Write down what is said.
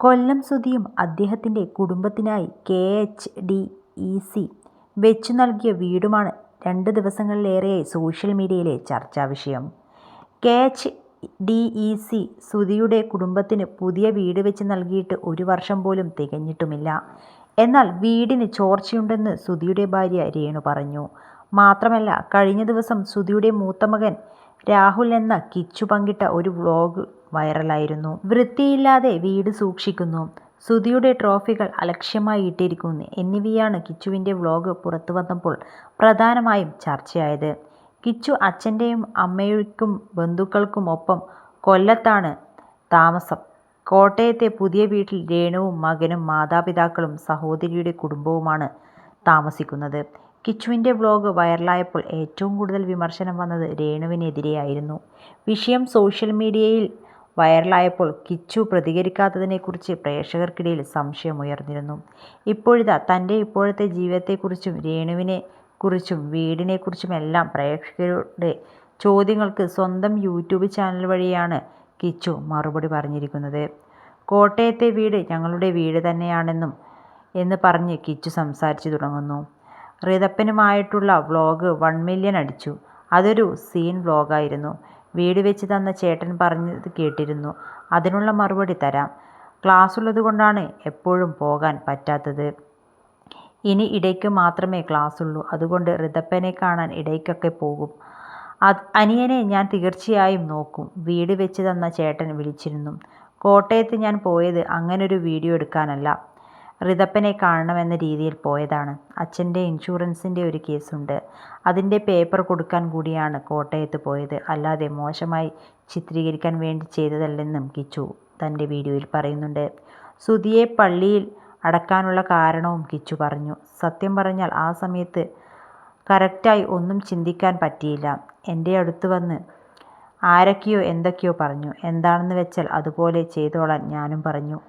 കൊല്ലം സുധിയും അദ്ദേഹത്തിന്റെ കുടുംബത്തിനായി K H D E C വെച്ചു നൽകിയ വീടുമാണ് രണ്ട് ദിവസങ്ങളിലേറെയായി സോഷ്യൽ മീഡിയയിലെ ചർച്ചാ വിഷയം K H D E C സുധിയുടെ കുടുംബത്തിന് പുതിയ വീട് വെച്ച് നൽകിയിട്ട് ഒരു വർഷം പോലും തികഞ്ഞിട്ടുമില്ല. എന്നാൽ വീടിന് ചോർച്ചയുണ്ടെന്ന് സുധിയുടെ ഭാര്യ രേണു പറഞ്ഞു. മാത്രമല്ല കഴിഞ്ഞ ദിവസം സുധിയുടെ മൂത്ത മകൻ രാഹുൽ എന്ന കിച്ചു പങ്കിട്ട ഒരു വ്ലോഗ് വൈറലായിരുന്നു. വൃത്തിയില്ലാതെ വീട് സൂക്ഷിക്കുന്നു, സുധിയുടെ ട്രോഫികൾ അലക്ഷ്യമായി ഇട്ടിരിക്കുന്നു എന്നിവയാണ് കിച്ചുവിന്റെ വ്ലോഗ് പുറത്തുവന്നപ്പോൾ പ്രധാനമായും ചർച്ചയായത്. കിച്ചു അച്ഛന്റെയും അമ്മയ്ക്കും ബന്ധുക്കൾക്കും ഒപ്പം കൊല്ലത്താണ് താമസം. കോട്ടയത്തെ പുതിയ വീട്ടിൽ രേണുവും മകനും മാതാപിതാക്കളും സഹോദരിയുടെ കുടുംബവുമാണ് താമസിക്കുന്നത്. കിച്ചുവിന്റെ വ്ലോഗ് വൈറലായപ്പോൾ ഏറ്റവും കൂടുതൽ വിമർശനം വന്നത് രേണുവിനെതിരെയായിരുന്നു. വിഷയം സോഷ്യൽ മീഡിയയിൽ വൈറലായപ്പോൾ കിച്ചു പ്രതികരിക്കാത്തതിനെക്കുറിച്ച് പ്രേക്ഷകർക്കിടയിൽ സംശയമുയർന്നിരുന്നു. ഇപ്പോഴിതാ തന്റെ ഇപ്പോഴത്തെ ജീവിതത്തെക്കുറിച്ചും രേണുവിനെ കുറിച്ചും വീടിനെക്കുറിച്ചുമെല്ലാം പ്രേക്ഷകരുടെ ചോദ്യങ്ങൾക്ക് സ്വന്തം യൂട്യൂബ് ചാനൽ വഴിയാണ് കിച്ചു മറുപടി പറഞ്ഞിരിക്കുന്നത്. കോട്ടയത്തെ വീട് ഞങ്ങളുടെ വീട് തന്നെയാണെന്നും എന്ന് പറഞ്ഞ് കിച്ചു സംസാരിച്ചു തുടങ്ങുന്നു. റിതപ്പനുമായിട്ടുള്ള വ്ളോഗ് വൺ മില്യൺ അടിച്ചു. അതൊരു സീൻ വ്ളോഗായിരുന്നു വീട് വെച്ച് തന്ന ചേട്ടൻ പറഞ്ഞത് കേട്ടിരുന്നു. അതിനുള്ള മറുപടി തരാം. ക്ലാസ് ഉള്ളതുകൊണ്ടാണ് എപ്പോഴും പോകാൻ പറ്റാത്തത്. ഇനി ഇടയ്ക്ക് മാത്രമേ ക്ലാസ് ഉള്ളൂ അതുകൊണ്ട് റിതപ്പനെ കാണാൻ ഇടയ്ക്കൊക്കെ പോകും. അത് അനിയനെ ഞാൻ തീർച്ചയായും നോക്കും. വീട് വെച്ച് തന്ന ചേട്ടൻ വിളിച്ചിരുന്നു. കോട്ടയത്ത് ഞാൻ പോയത് അങ്ങനൊരു വീഡിയോ എടുക്കാനല്ല. റിതപ്പനെ കാണണമെന്ന രീതിയിൽ പോയതാണ്. അച്ഛന്റെ ഇൻഷുറൻസിന്റെ ഒരു കേസുണ്ട്. അതിന്റെ പേപ്പർ കൊടുക്കാൻ കൂടിയാണ് കോട്ടയത്ത് പോയത്. അല്ലാതെ മോശമായി ചിത്രീകരിക്കാൻ വേണ്ടി ചെയ്തതല്ലെന്നും കിച്ചു തന്റെ വീഡിയോയിൽ പറയുന്നുണ്ട്. സുധിയെ പള്ളിയിൽ അടക്കാനുള്ള കാരണവും കിച്ചു പറഞ്ഞു. സത്യം പറഞ്ഞാൽ ആ സമയത്ത് കറക്റ്റായി ഒന്നും ചിന്തിക്കാൻ പറ്റിയില്ല. എന്റെ അടുത്ത് വന്ന് ആരൊക്കെയോ എന്തൊക്കെയോ പറഞ്ഞു. എന്താണെന്ന് വെച്ചാൽ അതുപോലെ ചെയ്തോളാൻ ഞാനും പറഞ്ഞു.